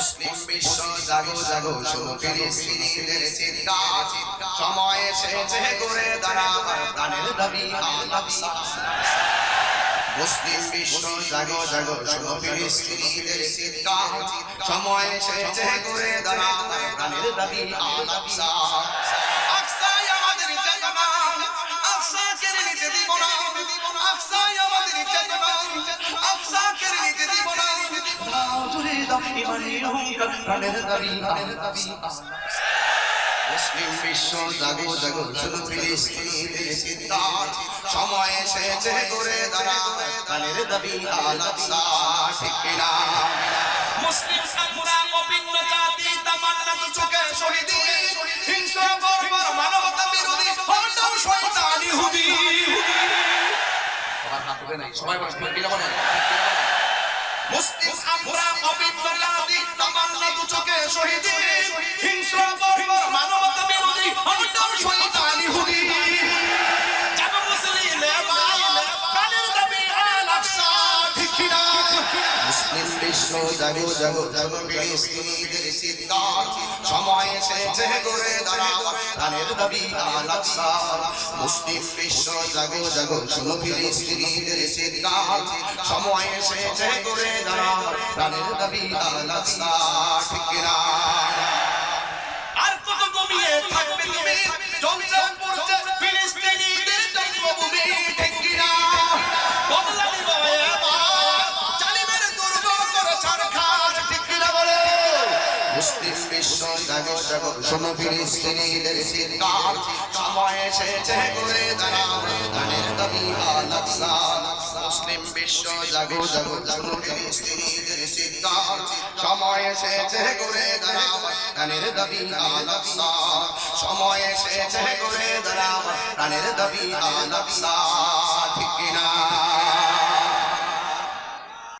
মুসলিম বিশ্ব জাগো জাগো শোনো ফিলিস্তিনিদের চিৎকার সময় এসেছে করে দাঁড়াবার আল-আকসা মুসলিম বিশ্ব জাগো জাগো শোনো ফিলিস্তিনিদের চিৎকার সময় এসেছে ঘুরে দাঁড়াবার দানের দাবি আল-আকসা দাও ইমানের অহংকার প্রাণের দাবি মুসলিম বিশ্ব জাগো জাগো শুধু সময় এসেছে করে দাঁড়া প্রাণের দাবি ঠিক কিনা মুসলিম আমরা অভিন্ন জাতি তামান্না তো চোখে শহীদি হিংসা বর্বর মানবতা বিরোধী হটাও শয়তানি হুদি হাত নাই সবাই বসে মুসলিম আমরা অভিন্ন জাতি তামান্না তো শহীদি। হিংসা বর্বর মানবতা বিরোধী হটাও শয়তানি হুদি। যাব মুসলিম প্রাণের দাবি আল-আকসা ঠিক কিনা? মুসলিম বিশ্ব জাগো জাগো জাগো ফিলিস্তিনিদের চিৎকার সময় এসেছে করে দাঁড়াবার প্রাণের দাবি আল-আকসা মুসলিম বিশ্ব জাগো জাগো শুনো ফিলিস্তিনিদের চিৎকার। সময় এসেছে করে দাঁড়াবার প্রাণের দাবি আল-আকসা ঠিক কিনা? আর কত কমিয়ে থাকবে তুমি? চলছে পড়ছে ফিলিস্তিনিদের জন্মভূমি ঠিক কিনা? বদলা দিব এবার জালিমের দুর্গ করে ছাড়খার ঠিক কিনা বলো? মুসলিম শোনো ফিলিস্তিনিদের চিৎকার সময় এসেছে করে দাঁড়াবে গানের দাবি আল-আকসা মুসলিম বিশ্ব জাগো জাগো শোনো ফিলিস্তিনিদের চিৎকার সময় এসেছে করে দাঁড়াবে গানের দাবি আল-আকসা সময় এসেছে আল-আকসা